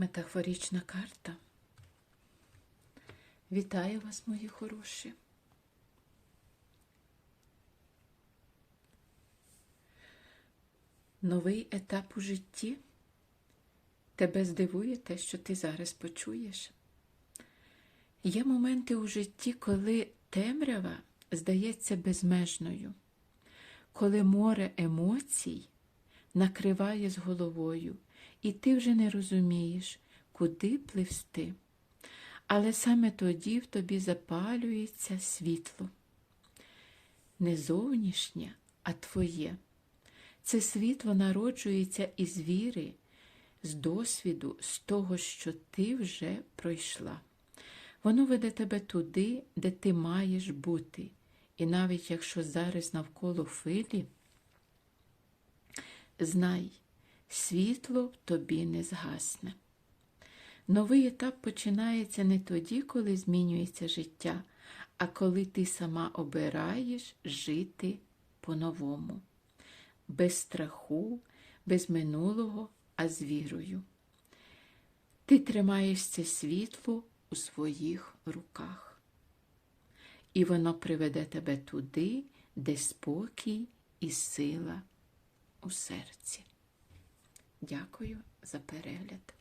Метафорічна карта. Вітаю вас, мої хороші. Новий етап у житті. Тебе здивує те, що ти зараз почуєш. Є моменти у житті, коли темрява здається безмежною, коли море емоцій накриває з головою, і ти вже не розумієш, куди пливсти. Але саме тоді в тобі запалюється світло. Не зовнішнє, а твоє. Це світло народжується із віри, з досвіду, з того, що ти вже пройшла. Воно веде тебе туди, де ти маєш бути. І навіть якщо зараз навколо хвилі, знай, світло в тобі не згасне. Новий етап починається не тоді, коли змінюється життя, а коли ти сама обираєш жити по-новому, без страху, без минулого, а з вірою. Ти тримаєш це світло у своїх руках, і воно приведе тебе туди, де спокій і сила у серці. Дякую за перегляд.